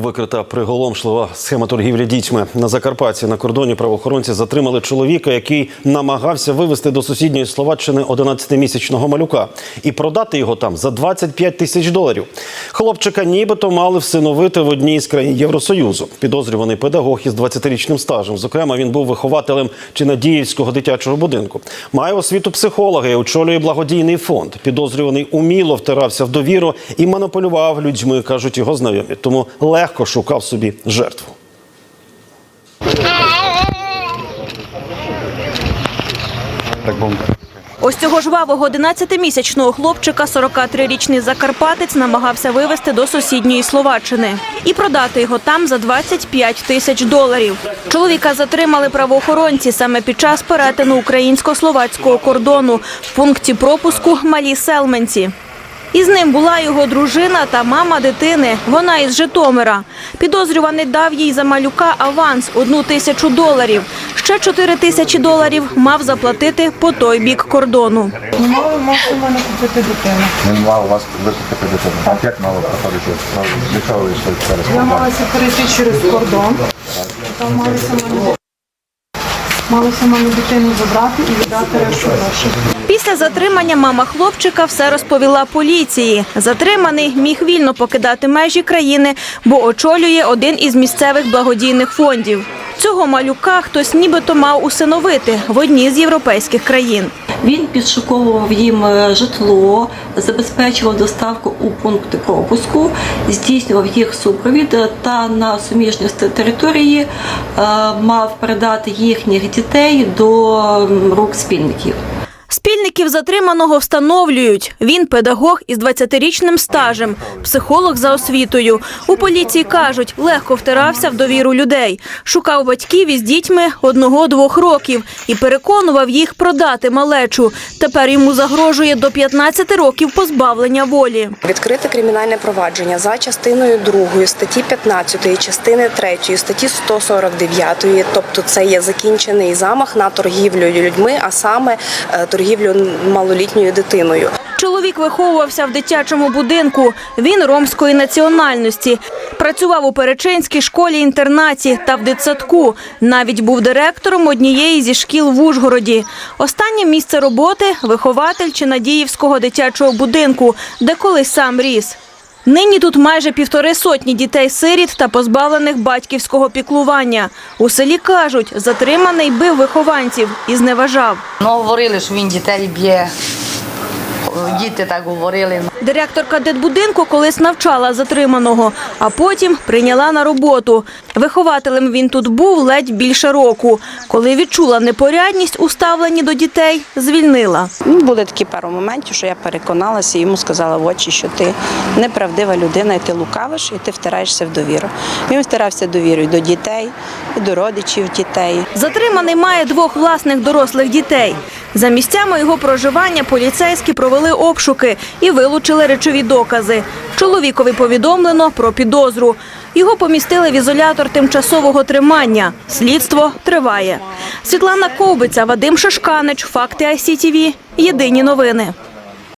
Викрита приголомшлива схема торгівлі дітьми на Закарпатті. На кордоні правоохоронці затримали чоловіка, який намагався вивезти до сусідньої Словаччини 11-місячного малюка і продати його там за 25 тисяч доларів. Хлопчика нібито мали всиновити в одній з країн Євросоюзу. Підозрюваний педагог із 20-річним стажем. Зокрема, він був вихователем Чинадіївського дитячого будинку. Має освіту психолога і очолює благодійний фонд. Підозрюваний уміло втирався в довіру і маніпулював людьми, кажуть його знайомі. Тому легко шукав собі жертву. Ось цього жвавого 11-місячного хлопчика 43-річний закарпатець намагався вивезти до сусідньої Словаччини і продати його там за 25 тисяч доларів. Чоловіка затримали правоохоронці саме під час перетину українсько-словацького кордону в пункті пропуску Малі Селменці. Із ним була його дружина та мама дитини. Вона із Житомира. Підозрюваний дав їй за малюка аванс – одну тисячу доларів. Ще чотири тисячі доларів мав заплатити по той бік кордону. Не мали можете мене купити дитину. Не мав у вас викупити дитину. А як мало проходити? Для чого ви йшли через Я кордон? малася перейти через кордон. Там малися мене малися мене дитину забрати і віддати решту грошей. Після затримання мама хлопчика все розповіла поліції. Затриманий міг вільно покидати межі країни, бо очолює один із місцевих благодійних фондів. Цього малюка хтось нібито мав усиновити в одній з європейських країн. Він підшуковував їм е, житло, забезпечував доставку у пункти пропуску, здійснював їх супровід е, та на суміжній території е, мав передати їхніх дітей до рук спільників. Спільників затриманого встановлюють. Він педагог із 20-річним стажем, психолог за освітою. У поліції кажуть, легко втирався в довіру людей. Шукав батьків із дітьми одного-двох років і переконував їх продати малечу. Тепер йому загрожує до 15 років позбавлення волі. Відкрите кримінальне провадження за частиною 2 статті 15, частини 3 статті 149, тобто це є закінчений замах на торгівлю людьми, а саме е, торгівлю малолітньою дитиною. Чоловік виховувався в дитячому будинку. Він ромської національності. Працював у Перечинській школі-інтернаті та в дитсадку. Навіть був директором однієї зі шкіл в Ужгороді. Останнє місце роботи – вихователь Чинадіївського дитячого будинку, де колись сам ріс. Нині тут майже півтори сотні дітей-сиріт та позбавлених батьківського піклування. У селі кажуть, затриманий бив вихованців і зневажав. Ну, говорили, що він дітей б'є. Діти так говорили. Директорка дитбудинку колись навчала затриманого, а потім прийняла на роботу. Вихователем він тут був ледь більше року. Коли відчула непорядність у ставленні до дітей, звільнила. Ну, були такі пару моментів, що я переконалася, і йому сказала в очі, що ти неправдива людина, і ти лукавиш, і ти втираєшся в довіру. Він втирався довірою до дітей, і до родичів дітей. Затриманий має двох власних дорослих дітей. За місцями його проживання поліцейські провели обшуки і вилучили речові докази. Чоловікові повідомлено про підозру. Його помістили в ізолятор тимчасового тримання. Слідство триває. Світлана Ковбиця, Вадим Шишканич, Факти ICTV. Єдині новини.